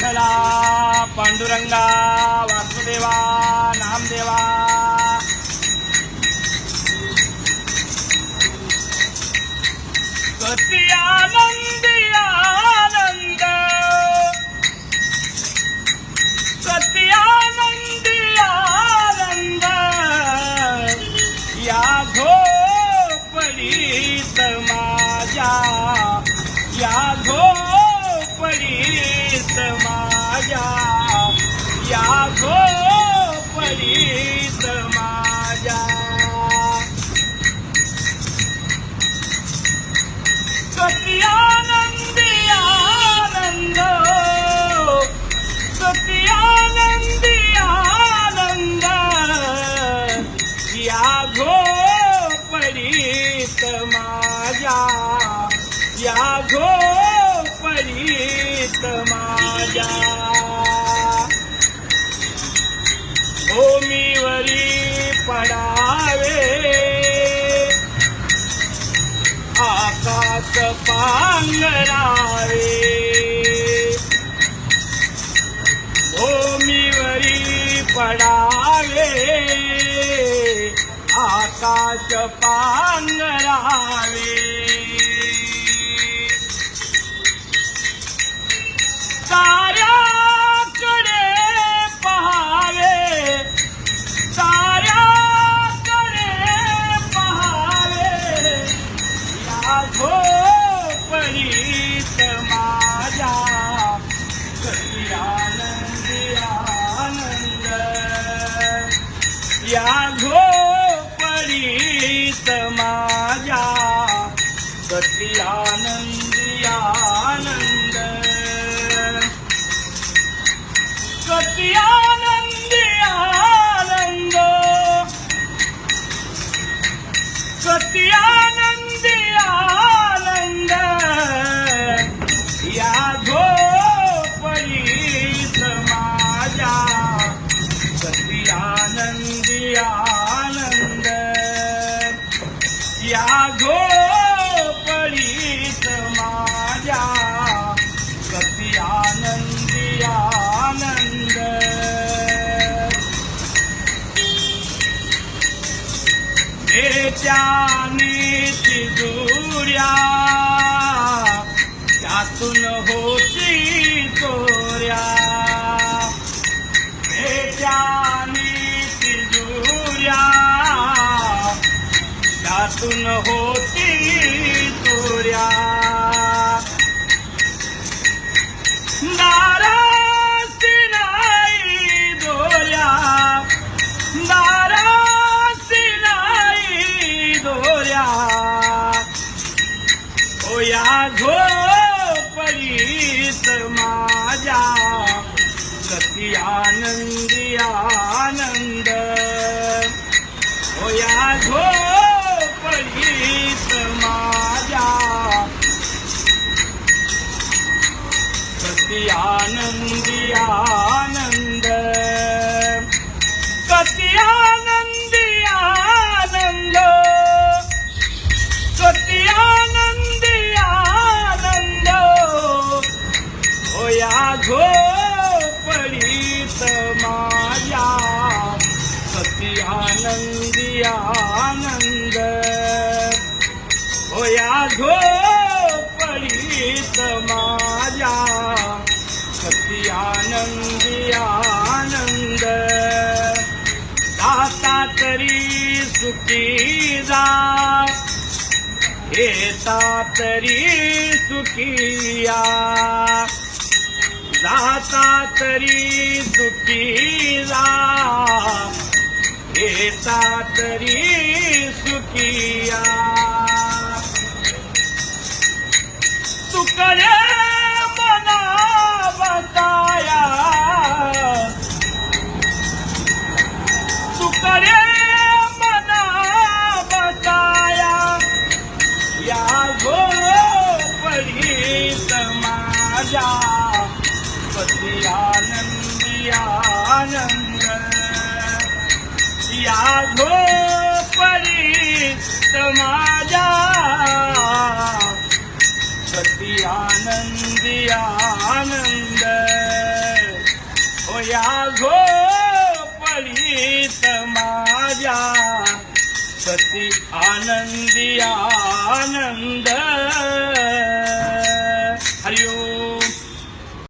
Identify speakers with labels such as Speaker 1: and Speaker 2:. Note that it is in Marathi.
Speaker 1: विठ्ठला पांडुरंगा वासुदेवा नामदेवा कती आनंदी आनंद कती आनंदी आनंद या झोपडीत माझ्या या झोपडीत माझ्या या झोपडीत माझ्या. कती आनंदी आनंद. कती आनंदी आनंद. या झोपडीत माझ्या. या झोपडीत अंगरावे भूमीवरी पडावे। आकाश पांघरावे। या झोपडीत माझ्या सती आनंदी आनंद आनंदियानंद आनंदी आनंद त्याने तिजोऱ्या त्यातून होती चोऱ्या त्याने तिजोऱ्या त्यातून होती कती आनंदी आनंद. होया या झोपडीत माझ्या. आनंद आनंद. होया झोपडीत माझ्या. सती आनंदी आनंद. दाता तरी सुखी जा. येता तरी सुखिया जाता तरी सुखी जा. देता तरी सुखिया। तुकडे मना बताया। तुकडे मना बताया। या झोपडीत माझ्या कधी आनंदी आनंद। या झोपडीत माझ्या कधी आनंदी आनंद या झोपडीत माझ्या सती आनंदी आनंद